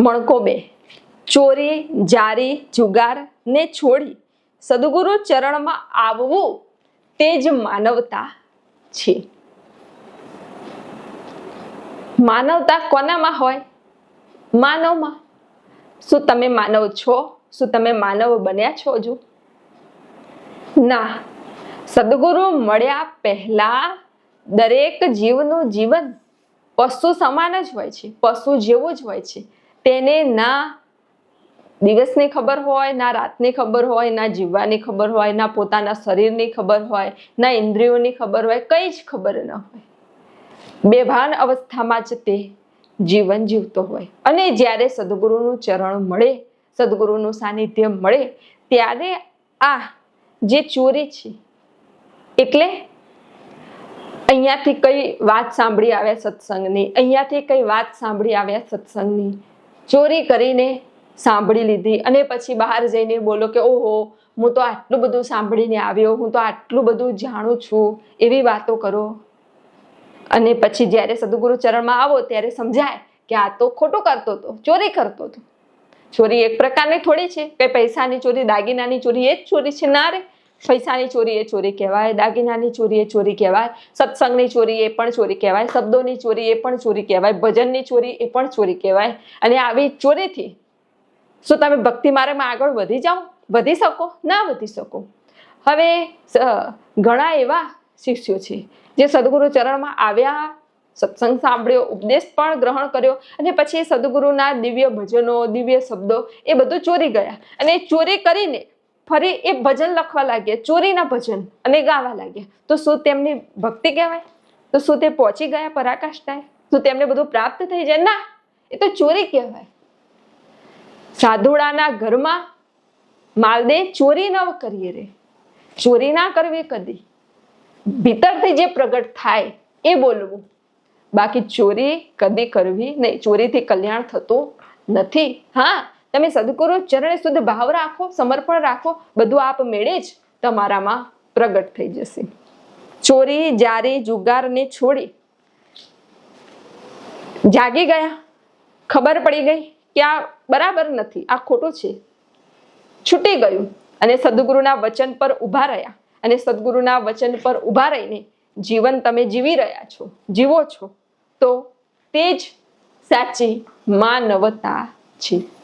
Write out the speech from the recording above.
મણકો બે. ચોરી, જારી, જુગાર ને છોડી સદગુરુ ચરણમાં આવવું તે જ માનવતા છે. માનવતા કોનામાં હોય? માનવમાં. શું તમે માનવ છો? શું તમે માનવ બન્યા છો હજુ? ના. સદગુરુ મળ્યા પહેલા દરેક જીવનું જીવન પશુ સમાન જ હોય છે. પશુ જેવું જ હોય છે. તેને ના દિવસની ખબર હોય, ના રાતની ખબર હોય, ના જીવવાની ખબર હોય, ના પોતાના શરીરની ખબર હોય, ના ઇન્દ્રિયોની ખબર હોય, કંઈ જ ખબર ન હોય. બેભાન અવસ્થામાં જ તે જીવન જીવતો હોય. અને જ્યારે સદગુરુનું ચરણ મળે, સદગુરુનું સાનિધ્ય મળે, ત્યારે આ જે ચોરી છે, એટલે અહીંયાથી કઈ વાત સાંભળી આવ્યા સત્સંગની, અહીંયાથી કઈ વાત સાંભળી આવ્યા સત્સંગની ચોરી કરીને સાંભળી લીધી અને પછી બહાર જઈને બોલો કે ઓહો, હું તો આટલું બધું સાંભળીને આવ્યો, હું તો આટલું બધું જાણું છું, એવી વાતો કરો. અને પછી જ્યારે સદગુરુ ચરણમાં આવો ત્યારે સમજાય કે આ તો ખોટું કરતો હતો ચોરી કરતો હતો ચોરી એક પ્રકારની થોડી છે, કે પૈસાની ચોરી, દાગીનાની ચોરી એ જ ચોરી છે, ના રે. પૈસાની ચોરી એ ચોરી કહેવાય, દાગીનાની ચોરી એ ચોરી કહેવાય, સત્સંગની ચોરી એ પણ ચોરી કહેવાય, શબ્દોની ચોરી એ પણ ચોરી કહેવાય, ભજનની ચોરી એ પણ ચોરી કહેવાય. અને આવી ચોરીથી શું તમે ભક્તિ માર્ગમાં આગળ વધી જાઓ? વધી શકો? ના વધી શકો. હવે ઘણા એવા શિષ્યો છે, જે સદગુરુ ચરણમાં આવ્યા, સત્સંગ સાંભળ્યો, ઉપદેશ પણ ગ્રહણ કર્યો, અને પછી સદગુરુના દિવ્ય ભજનો, દિવ્ય શબ્દો એ બધું ચોરી ગયા. અને એ ચોરી કરીને ફરી એ ભજન લખવા લાગ્યા, ચોરીના ભજન અને ગાવા લાગ્યા. તો શું તેમની ભક્તિ કહેવાય? તો શું તે પહોંચી ગયા પરાકાષ્ઠાએ? શું તેમને બધું પ્રાપ્ત થઈ જાય? ના, એ તો ચોરી કહેવાય. સાધુડાના ઘરમાં માલદે ચોરી ન કરીએ રે. ચોરી ના કરવી કદી. ભીતરથી જે પ્રગટ થાય એ બોલવું. બાકી ચોરી કદી કરવી નહીં. ચોરીથી કલ્યાણ થતું નથી. હા તમે સદગુરુ ચરણે શુદ્ધ ભાવ રાખો, સમર્પણ રાખો, બધું આપ મેળે જ તમારામાં પ્રગટ થઈ જશે. ચોરી, જારી, જુગારને છોડી. જાગી ગયા. ખબર પડી ગઈ કે આ બરાબર નથી, આ ખોટું છે. છૂટી ગયું અને સદગુરુના વચન પર ઊભા રહ્યા અને સદગુરુના વચન પર ઊભા રહીને જીવન તમે જીવી રહ્યા છો, જીવો છો, તો તે જ સાચી માનવતા છે.